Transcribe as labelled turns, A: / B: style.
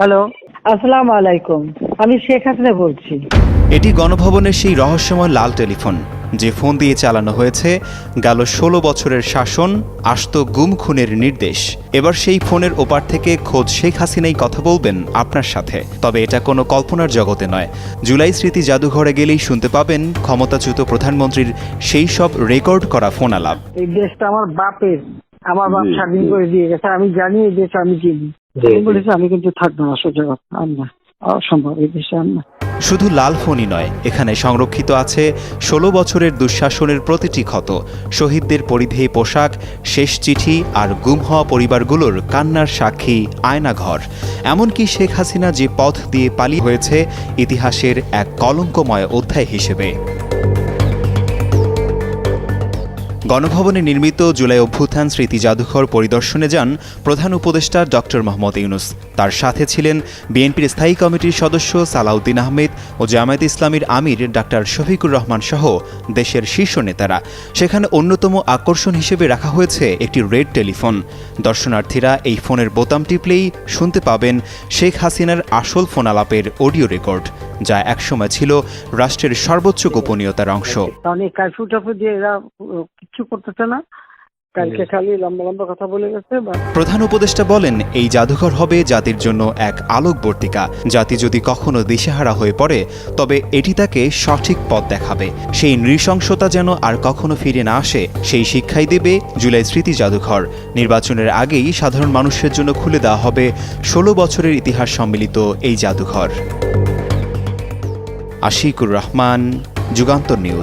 A: Hello. আসসালামু আলাইকুম। আমি শেখ হাসিনা বলছি।
B: এটি গণভবনের সেই রহস্যময় লাল টেলিফোন যে ফোন দিয়ে চালানো হয়েছে গেল ষোলো বছরের শাসন আস্ত গুম খুনের নির্দেশ। এবার সেই ফোনের ওপার থেকে খোদ শেখ হাসিনাই কথা বলবেন আপনার সাথে। তবে এটা কোনো কল্পনার জগতে নয়। জুলাই স্মৃতি জাদুঘরে গেলেই শুনতে পাবেন ক্ষমতাচ্যুত প্রধানমন্ত্রীর সেই সব রেকর্ড করা ফোন আলাপ
A: এই দেশটা আমার বাপের আমার বাপ স্বাধীন করে দিয়ে গেছে আমি জানি এই দেশে আমি চিনি। বলেছি আমি কিন্তু থাকব না সোজা কথা আর না। অসম্ভব এই দেশে আর না।
B: শুধু লাল ফোনই নয় এখানে সংরক্ষিত আছে ষোলো বছরের দুঃশাসনের প্রতিটি ক্ষত শহীদদের পরিধেয় পোশাক শেষ চিঠি আর গুম হওয়া পরিবারগুলোর কান্নার সাক্ষী আয়নাঘর। এমনকি শেখ হাসিনা যে পথ দিয়ে পালিয়ে হয়েছে ইতিহাসের এক কলঙ্কময় অধ্যায় হিসেবে। গণভবনে নির্মিত জুলাই অভ্যুত্থান স্মৃতি জাদুঘর পরিদর্শনে যান প্রধান উপদেষ্টা ডক্টর মোহাম্মদ ইউনুস। তার সাথে ছিলেন বিএনপির স্থায়ী কমিটির সদস্য সালাউদ্দিন আহমেদ ও জামায়াত ইসলামীর আমির ডাক্তার শফিকুর রহমান সহ দেশের শীর্ষ নেতারা। সেখানে অন্যতম আকর্ষণ হিসেবে রাখা হয়েছে একটি রেড টেলিফোন। দর্শনার্থীরা এই ফোনের বোতাম টিপলেই শুনতে পাবেন শেখ হাসিনার আসল ফোন আলাপের অডিও রেকর্ড। যা একসময় ছিল রাষ্ট্রের সর্বোচ্চ গোপনীয়তার অংশ।
A: কারণ কারফিউ টাফু দিয়ে এরা আহ, করতেছে না। কালকে খালি লম্বা লম্বা কথা বলে গেছে বা
B: প্রধান উপদেষ্টা বলেন এই জাদুঘর হবে জাতির জন্য এক আলোকবর্তিকা। জাতি যদি কখনো দিশেহারা হয়ে পড়ে তবে এটি তাকে সঠিক পথ দেখাবে। সেই নৃশংসতা যেন আর কখনো ফিরে না আসে সেই শিক্ষাই দেবে জুলাই স্মৃতি জাদুঘর। নির্বাচনের আগেই সাধারণ মানুষের জন্য খুলে দেওয়া হবে ষোলো বছরের ইতিহাস সম্মিলিত এই জাদুঘর। আশিকুর রহমান যুগান্তর নিউজ।